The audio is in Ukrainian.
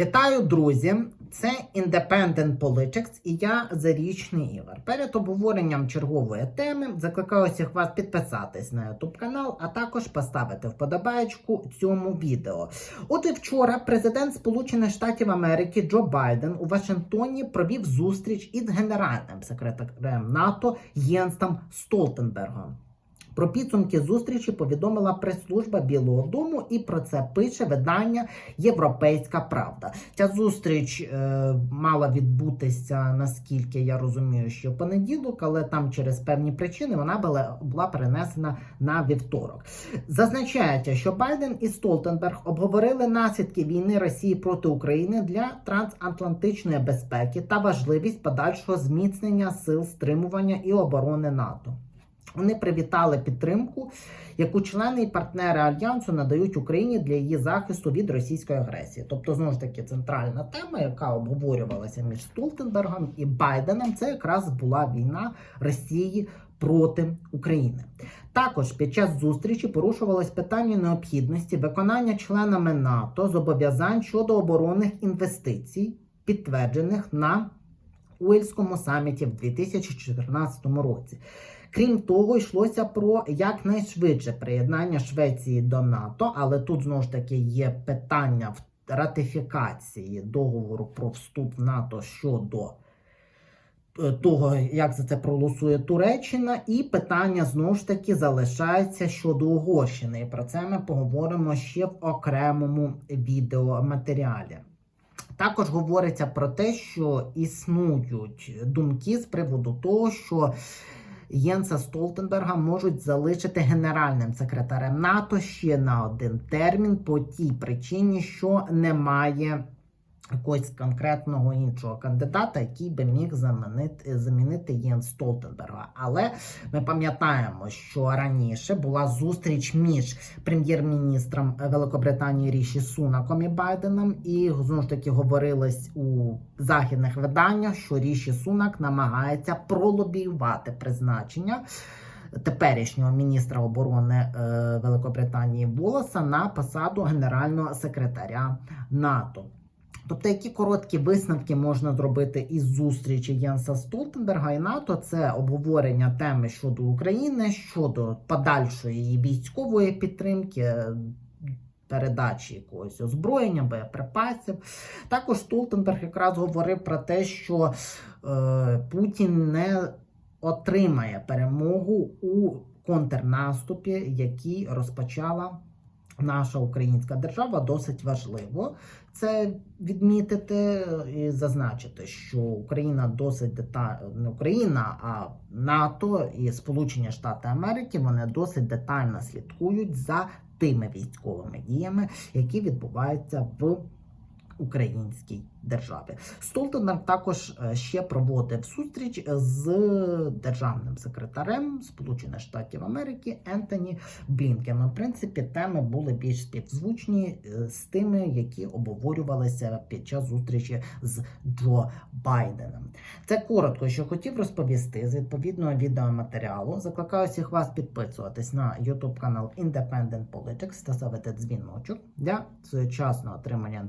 Вітаю, друзі! Це Independent Politics і я Зарічний Ігор. Перед обговоренням чергової теми закликаю всіх вас підписатись на YouTube канал, а також поставити вподобаєчку цьому відео. От і вчора президент Сполучених Штатів Америки Джо Байден у Вашингтоні провів зустріч із генеральним секретарем НАТО Єнстом Столтенбергом. Про підсумки зустрічі повідомила прес-служба Білого Дому, і про це пише видання Європейська Правда. Ця зустріч е, мала відбутися, наскільки я розумію, що понеділок, але там через певні причини вона була, була перенесена на вівторок. Зазначається, що Байден і Столтенберг обговорили наслідки війни Росії проти України для трансатлантичної безпеки та важливість подальшого зміцнення сил стримування і оборони НАТО. Вони привітали підтримку, яку члени і партнери альянсу надають Україні для її захисту від російської агресії. Тобто, знову ж таки, центральна тема, яка обговорювалася між Столтенбергом і Байденом, це якраз була війна Росії проти України. Також під час зустрічі порушувалось питання необхідності виконання членами НАТО зобов'язань щодо оборонних інвестицій, підтверджених на Уельському саміті в 2014 році. Крім того, йшлося про якнайшвидше приєднання Швеції до НАТО, але тут знову ж таки є питання в ратифікації договору про вступ в НАТО щодо е, того, як за це проголосує Туреччина, і питання знову ж таки залишається щодо Угорщини. І про це ми поговоримо ще в окремому відеоматеріалі. Також говориться про те, що існують думки з приводу того, що Єнса Столтенберга можуть залишити генеральним секретарем НАТО ще на один термін по тій причині, що немає якогось конкретного іншого кандидата, який би міг замінити, замінити Єнс Столтенберга. Але ми пам'ятаємо, що раніше була зустріч між прем'єр-міністром Великобританії Ріші Сунаком і Байденом, і знову ж таки говорилось у західних виданнях, що Ріші Сунак намагається пролобіювати призначення. Теперішнього міністра оборони е, Великобританії Волоса на посаду генерального секретаря НАТО. Тобто, які короткі висновки можна зробити із зустрічі Єнса Столтенберга і НАТО, це обговорення теми щодо України, щодо подальшої її військової підтримки. Передачі якогось озброєння, боєприпасів. Також Столтенберг якраз говорив про те, що е, Путін не отримає перемогу у контрнаступі, який розпочала наша українська держава. Досить важливо це відмітити і зазначити, що Україна досить детально не Україна, а НАТО і Сполучені Штати Америки вони досить детально слідкують за тими військовими діями, які відбуваються в українській державі. Столтенберг також е, ще проводив зустріч з державним секретарем Сполучених Штатів Америки Ентоні Блінкеном. В принципі, теми були більш співзвучні е, з тими, які обговорювалися під час зустрічі з Джо Байденом. Це коротко, що хотів розповісти з відповідного відеоматеріалу. Закликаю всіх вас підписуватись на YouTube канал Independent Politics та ставити дзвіночок для своєчасного отримання